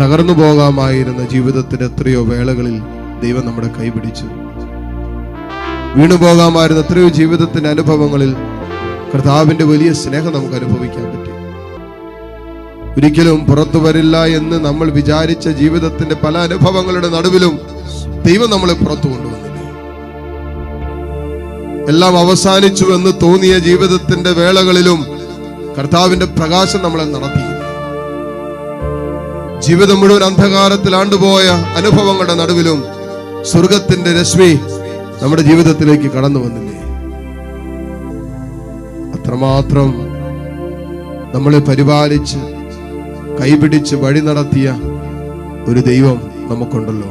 തകർന്നു പോകാമായിരുന്ന ജീവിതത്തിന്റെ എത്രയോ വേളകളിൽ ദൈവം നമ്മുടെ കൈപിടിച്ചു വീണു പോകാമായിരുന്ന എത്രയോ ജീവിതത്തിന്റെ അനുഭവങ്ങളിൽ കർത്താവിന്റെ വലിയ സ്നേഹം നമുക്ക് അനുഭവിക്കാൻ പറ്റി. ഒരിക്കലും പുറത്തു വരില്ല എന്ന് നമ്മൾ വിചാരിച്ച ജീവിതത്തിന്റെ പല അനുഭവങ്ങളുടെ നടുവിലും ദൈവം നമ്മളെ പുറത്തു കൊണ്ടുവന്നില്ലേ? എല്ലാം അവസാനിച്ചു എന്ന് തോന്നിയ ജീവിതത്തിന്റെ വേളകളിലും കർത്താവിന്റെ പ്രകാശം നമ്മളെ നടത്തി. ജീവിതം മുഴുവൻ അന്ധകാരത്തിൽ ആണ്ടുപോയ അനുഭവങ്ങളുടെ നടുവിലും സ്വർഗത്തിന്റെ രശ്മി നമ്മുടെ ജീവിതത്തിലേക്ക് കടന്നു വന്നില്ലേ? അത്രമാത്രം നമ്മളെ പരിപാലിച്ച് കൈപിടിച്ച് വഴി നടത്തിയ ഒരു ദൈവം നമുക്കുണ്ടല്ലോ.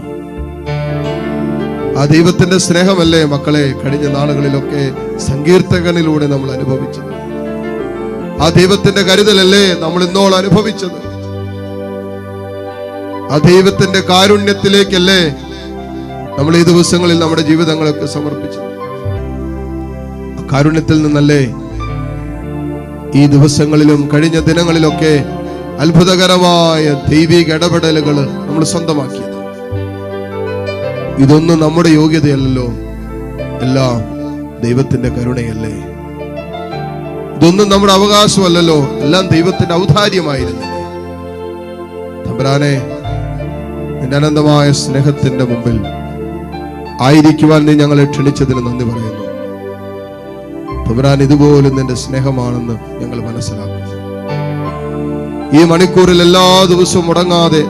ആ ദൈവത്തിന്റെ സ്നേഹമല്ലേ മക്കളെ കഴിഞ്ഞ നാളുകളിലൊക്കെ സങ്കീർത്തകനിലൂടെ നമ്മൾ അനുഭവിച്ചത്? ആ ദൈവത്തിന്റെ കരുതലല്ലേ നമ്മൾ ഇന്നോൾ അനുഭവിച്ചത്? ആ ദൈവത്തിന്റെ കാരുണ്യത്തിലേക്കല്ലേ നമ്മൾ ഈ ദിവസങ്ങളിൽ നമ്മുടെ ജീവിതങ്ങളൊക്കെ സമർപ്പിച്ചു കാരുണ്യത്തിൽ നിന്നല്ലേ ഈ ദിവസങ്ങളിലും കഴിഞ്ഞ ദിനങ്ങളിലൊക്കെ അത്ഭുതകരമായ ദൈവിക ഇടപെടലുകൾ നമ്മൾ സ്വന്തമാക്കിയത്. ഇതൊന്നും നമ്മുടെ യോഗ്യതയല്ലല്ലോ. എല്ലാം ദൈവത്തിന്റെ കരുണയല്ലേ. ഇതൊന്നും നമ്മുടെ അവകാശമല്ലല്ലോ. എല്ലാം ദൈവത്തിന്റെ ഔദാര്യമായിരുന്നു. തമ്പരാനെ നിന്റെ അനന്തമായ സ്നേഹത്തിന്റെ മുമ്പിൽ ആയിരിക്കുവാൻ നീ ഞങ്ങളെ ക്ഷണിച്ചതിന് നന്ദി പറയുന്നു. തമ്പരാൻ ഇതുപോലും നിന്റെ സ്നേഹമാണെന്ന് ഞങ്ങൾ മനസ്സിലാക്കുന്നു ഈ മണിക്കൂറിൽ എല്ലാ ദിവസവും മുടങ്ങാതെ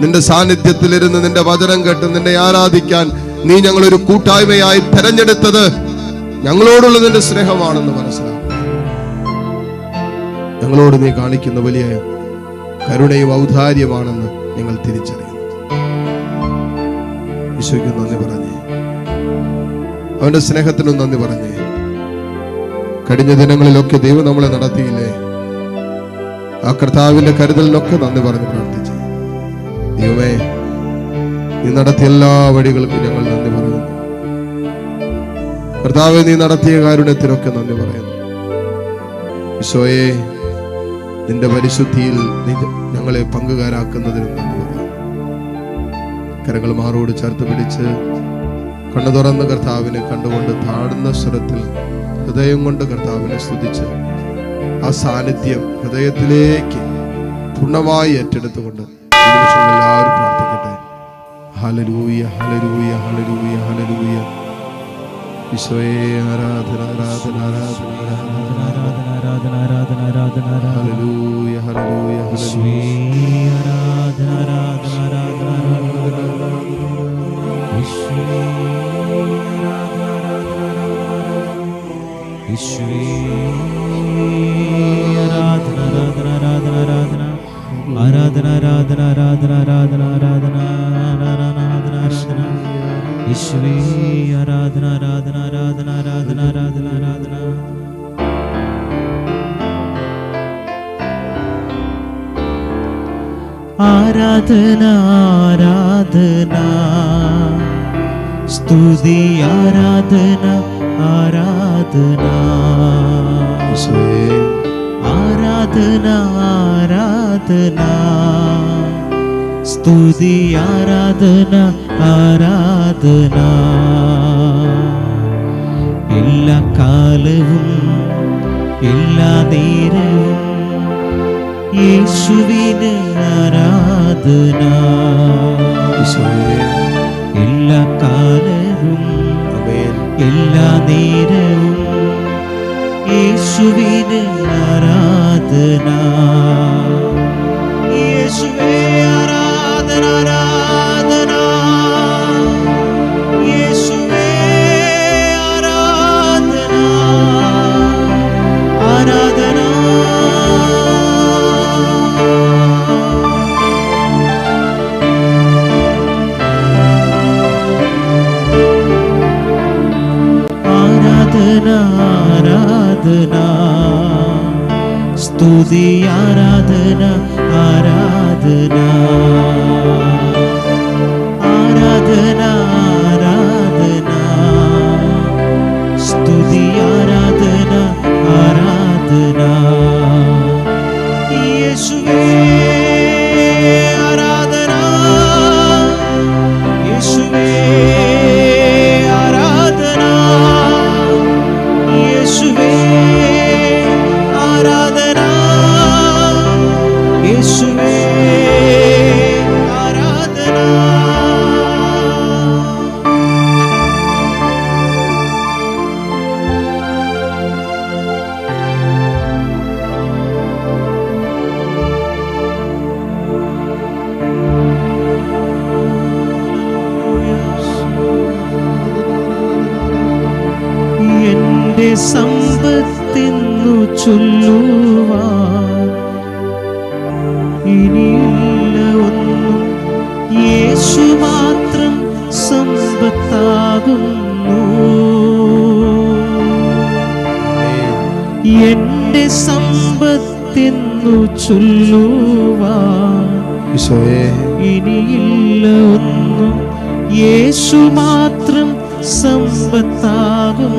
നിന്റെ സാന്നിധ്യത്തിലിരുന്ന് നിന്റെ വചനം കേട്ട് നിന്നെ ആരാധിക്കാൻ നീ ഞങ്ങളൊരു കൂട്ടായ്മയായി തെരഞ്ഞെടുത്തത് ഞങ്ങളോടുള്ള നിന്റെ സ്നേഹമാണെന്ന് മനസ്സിലാക്കും. ഞങ്ങളോട് നീ കാണിക്കുന്ന വലിയ കരുണയും ഔദാര്യമാണെന്ന് ഞങ്ങൾ തിരിച്ചറിയുന്നു ഈശോയ്ക്ക് നന്ദി പറഞ്ഞേ. അവന്റെ സ്നേഹത്തിനും നന്ദി പറഞ്ഞേ. കഴിഞ്ഞ ദിനങ്ങളിലൊക്കെ ദൈവം നമ്മളെ നടത്തിയില്ലേ? ആ കർത്താവിന്റെ കരുതലിനൊക്കെ നന്ദി പറഞ്ഞ് പ്രാർത്ഥിച്ചു. ദൈവമേ നീ നടത്തിയ എല്ലാ വഴികൾക്കും ഞങ്ങൾ നന്ദി പറയുന്നു. കർത്താവ് നീ നടത്തിയ കാരുണ്യത്തിനൊക്കെ നന്ദി പറയുന്നു. ഈശോയെ നിന്റെ പരിശുദ്ധിയിൽ ഞങ്ങളെ പങ്കുകാരാക്കുന്നതിനും നന്ദി കരങ്ങൾ മാറോട് ചേർത്ത് പിടിച്ച് കണ്ണു തുറന്ന് കർത്താവിനെ കണ്ടുകൊണ്ട് താഴ്ന്ന സ്വരത്തിൽ ഹൃദയം കൊണ്ട് കർത്താവിനെ സ്തുതിച്ച് ആ സാന്നിധ്യം ഹൃദയത്തിലേക്ക് പൂർണമായി ഏറ്റെടുത്തുകൊണ്ട് എല്ലാവരും പ്രാർത്ഥിക്കട്ടെ. ഹലരൂയ ഹലരൂയ ഹലരൂയ ഹലരൂയ ഈശോയെ ആരാധന ആരാധന ആരാധന ആരാധന ആരാധന ആരാധന ആരാധന ആരാധന. ഹലരൂയ ഹലരൂയ ഹലരൂയ ആരാധന ആരാധന ആരാധന ഈശ്വേ ആരാധന ആരാധന ആരാധന ആരാധന ആരാധന ആരാധന ആരാധന ആരാധന ആരാധന ആരാധന ആരാധന ആരാധന ആരാധന ആരാധന ആരാധന ആരാധന ആരാധന ആരാധന ആരാധന. துதி ஆராதனா ஆராதனா ஆராதனா ஆராதனா स्तुति ஆராதனா ஆராதனா எல்லா காலவும் எல்லா நேரமும் இயேசுவின் ஆராதனா എല്ലാ കാലവും എല്ലാ നേരവും യേശുവിന് ആരാധന. സമ്പത്തെന്നു ചൊല്ലുവാ ഇനിയില്ല ഒന്നും യേശു മാത്രം സമ്പത്താകുന്നു. എന്റെ സമ്പത്തെന്നു ചൊല്ലുവാ ഇനിയില്ല ഒന്നും യേശു മാത്രം സമ്പത്താകുന്നു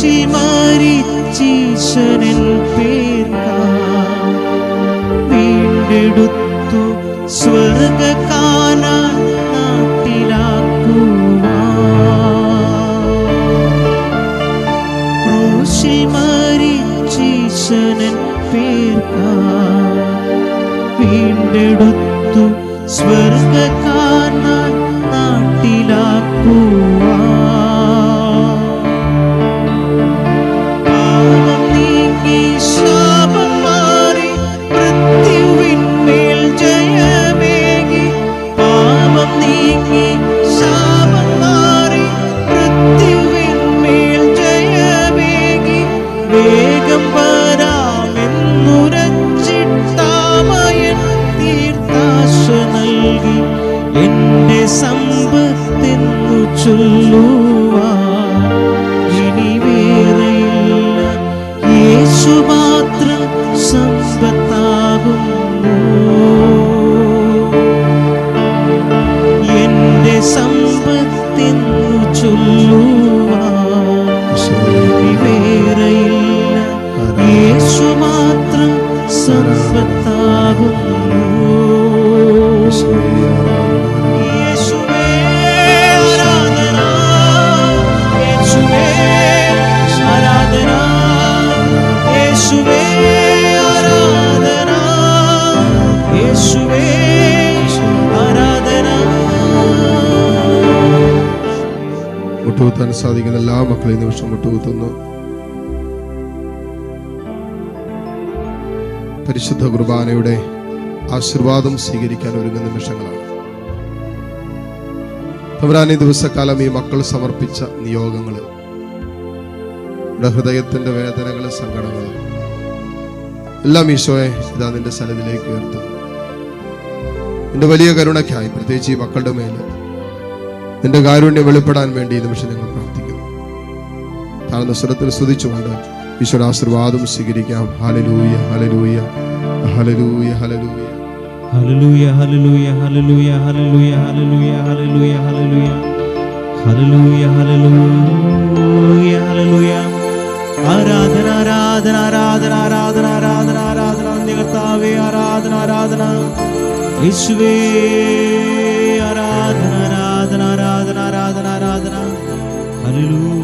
മഷി മരിച്ചീശനിൽ വീണ്ടെടുത്തു സ്വർഗകാല വീണ്ടെടുത്തു സ്വർഗകാല നാട്ടിലാക്കുവാ ചൊല്ലുവാൻ ഇനി വേറെയില്ല. യേശു മാത്രം സമ്പത്താകുന്നു. എന്റെ സമ്പത്തെന്നു ഇനി വേറെയില്ല. യേശു മാത്രം സമ്പത്താകുന്നു. മുട്ടുകുത്താൻ സാധിക്കുന്ന എല്ലാ മക്കളെയും നിമിഷം മുട്ടുകുത്തുന്നു പരിശുദ്ധ കുർബാനയുടെ ആശീർവാദം സ്വീകരിക്കാൻ ഒരുങ്ങുന്ന നിമിഷങ്ങളാണ്. തമരാനി ദിവസക്കാലം ഈ മക്കൾ സമർപ്പിച്ച നിയോഗങ്ങൾ ഹൃദയത്തിന്റെ വേദനകൾ സങ്കടങ്ങൾ എല്ലാം ഈശോയെ ഇതാ നിന്റെ സന്നിധിയിലേക്ക് ഉയർത്തുന്നു. നിന്റെ വലിയ കരുണയ്ക്കായി പ്രത്യേകിച്ച് ഈ മക്കളുടെ മേൽ നിന്റെ കാരുണ്യം വെളിപ്പെടാൻ വേണ്ടി ഈ നിമിഷം ഞങ്ങൾ പ്രാർത്ഥിക്കുന്നു. താഴ്ന്ന സ്വരത്തിൽ സ്തുതിച്ചുകൊണ്ട് ഈശ്വര ആശീർവാദം സ്വീകരിക്കാം. ഹലലൂയ ഹലലൂയ ഹലലൂയ ഹലലൂയ ഹല്ലേലൂയ ഹല്ലേലൂയ ഹല്ലേലൂയ ഹല്ലേലൂയ ഹല്ലേലൂയ ഹല്ലേലൂയ ഹല്ലേലൂയ. ഹല്ലേലൂയ ഹല്ലേലൂയ ഹല്ലേലൂയ. ആരാധന ആരാധന ആരാധന ആരാധന ആരാധന ആരാധന നികർത്താവേ കർത്താവേ ആരാധന ആരാധന. യേശുവേ. Aleluia.